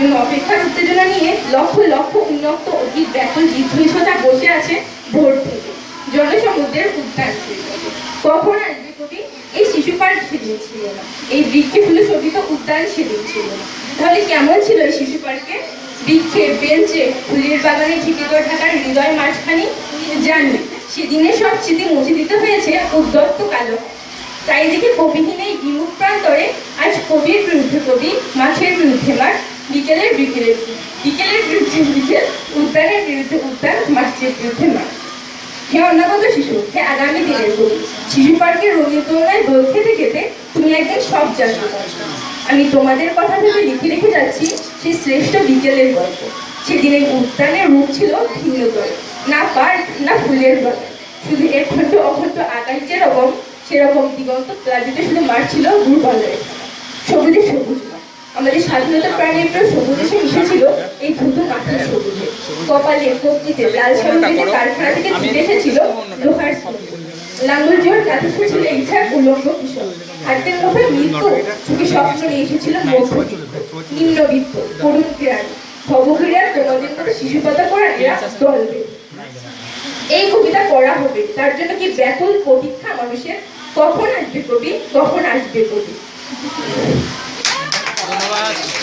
জন্য অপেক্ষার উত্তেজনা নিয়ে লক্ষ লক্ষ উন্নত অতি ব্যাকুল জিজ্ঞাসা বসে আছে ভোর থেকে। জনসমুদ্রের উদ্যান। কখন আসবে কবি? এই শিশু পার্ক সেদিন ছিল না এই বৃক্ষে ফুলে শোভিত উদ্যান সেদিন ছিল না তাহলে কেমন ছিল এই শিশু পার্কে বৃক্ষে বেঞ্চে ফুলের বাগানে করে থাকার হৃদয় মাঝখানি জানি সেদিনের সব স্মৃতি মুছে দিতে হয়েছে উদ্যত্ত কালো। দেখে কবিহীন এই বিমুখ প্রান্তরে আজ কবির বিরুদ্ধে কবি মাছের বিরুদ্ধে মাছ বিকেলের বিকেলের বিকেলের বিরুদ্ধে বিকেল উদ্যানের বিরুদ্ধে উদ্যান মাছের বিরুদ্ধে মাছ হে অন্নগত শিশু, হে আগামী দিনের কবি শিশু পার্কের রঙিন তুলনায় দোল খেতে খেতে তুমি একদিন সব জানবে আমি তোমাদের কথা ভেবে লিখে রেখে যাচ্ছি সেই শ্রেষ্ঠ বিকেলের গল্প। সেদিন এই উদ্যানের রূপ ছিল ভিন্নতর না পার্ক, না ফুলের বাগান শুধু একখণ্ড অখণ্ড আকাশ যেরকম, সেরকম দিগন্ত প্লাবিত শুধু মাঠ ছিল দুর্বলের সবুজে সবুজ আমাদের স্বাধীনতা প্রাণীর প্রিয় সবুজ এসে মিশেছিল এই ধুধু মাথার সবুজে। কপালে কবজিতে লাল সামুদ্রিক কারখানা থেকে ছুটে এসেছিল লোহার লাঙ্গল জোর কাঁথে ছিল ইচ্ছার উলঙ্গ কিশোর। হাতের মুখে মৃত্যু চোখে স্বপ্ন নিয়ে এসেছিল মধ্যবিত্ত নিম্নবিত্ত করুণ ক্রীড়ার ভবঘিরার তোমাদের মতো শিশু পাতা পড়া এরা দলবে। এই কবিতা পড়া হবে। তার জন্য কি ব্যাকুল প্রতীক্ষা মানুষের? কখন আসবে কবি? কখন আসবে কবি? Gracias.